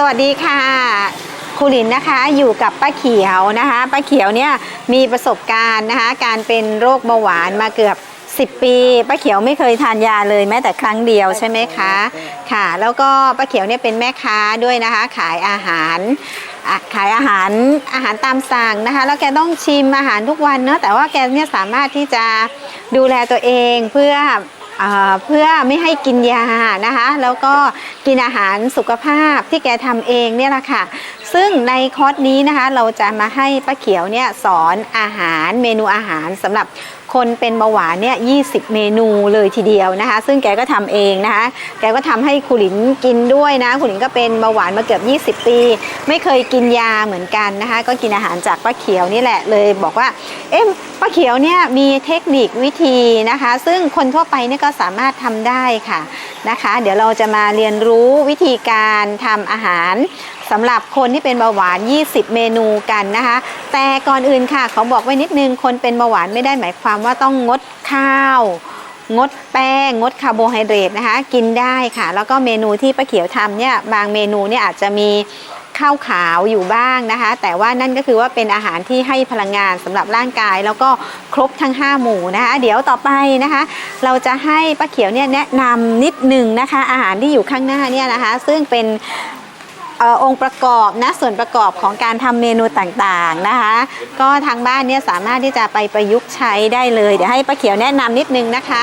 สวัสดีค่ะครูหลินนะคะอยู่กับป้าเขียวนะคะป้าเขียวเนี่ยมีประสบการณ์นะคะการเป็นโรคเบาหวานมาเกือบ 10 ปีป้าเขียวไม่เคยทานยาเลยแม้แต่ครั้งเดียวใช่ไหมคะค่ะ แล้วก็ป้าเขียวเนี่ยเป็นแม่ค้าด้วยนะคะ ขายอาหารขายอาหารอาหารตามสั่งนะคะ แล้วแกต้องชิมอาหารทุกวันเนอะแต่ว่าแกเนี่ยสามารถที่จะดูแลตัวเองเพื่อ เพื่อไม่ให้กินยานะคะ แล้วก็กินอาหารสุขภาพที่แกทำเองเนี่ยแหละค่ะ ซึ่งในคอร์สนี้นะคะเราจะมาให้ป้าเขียวเนี่ยสอนอาหารเมนูอาหารสำหรับ คนเป็นเบาหวานเนี่ย20เมนูเลยทีเดียวนะคะ ซึ่งแกก็ทำเองนะคะ แกก็ทำให้คุหลินกินด้วยนะคุหลินก็เป็นเบาหวานมาเกือบ 20 ปี ไม่เคยกินยาเหมือนกันนะคะ ก็กินอาหารจากป้าเขียวนี่แหละเลยบอกว่า เอ๊ะป้าเขียวเนี่ยมีเทคนิควิธีนะคะ ซึ่งคนทั่วไปเนี่ยก็สามารถทำได้ค่ะ นะคะ เดี๋ยวเราจะมาเรียนรู้วิธีการทำอาหารสำหรับคนที่เป็นเบาหวาน 20 เมนูกันนะคะ แต่ก่อนอื่นค่ะขอบอกไว้นิดนึง คนเป็นเบาหวานไม่ได้หมายความว่าต้องงดข้าว งดแป้ง งดคาร์โบไฮเดรตนะคะ กินได้ค่ะ แล้วก็เมนูที่ป้าเขียวทำเนี่ยบางเมนูเนี่ยอาจจะมี ข้าวขาวอยู่บ้างนะคะ แต่ว่านั่นก็คือว่าเป็นอาหารที่ให้พลังงานสำหรับร่างกาย แล้วก็ครบทั้ง 5 หมู่นะคะเดี๋ยวต่อไปนะคะ เราจะให้ป้าเขียวเนี่ยแนะนำนิดหนึ่งนะคะ อาหารที่อยู่ข้างหน้าเนี่ยนะคะ ซึ่งเป็นออองค์ประกอบนะส่วนประกอบของการทำเมนูต่างๆนะคะ ก็ทางบ้านเนี่ยสามารถที่จะไปประยุกต์ใช้ได้เลย เดี๋ยวให้ป้าเขียวแนะนำนิดนึงนะคะ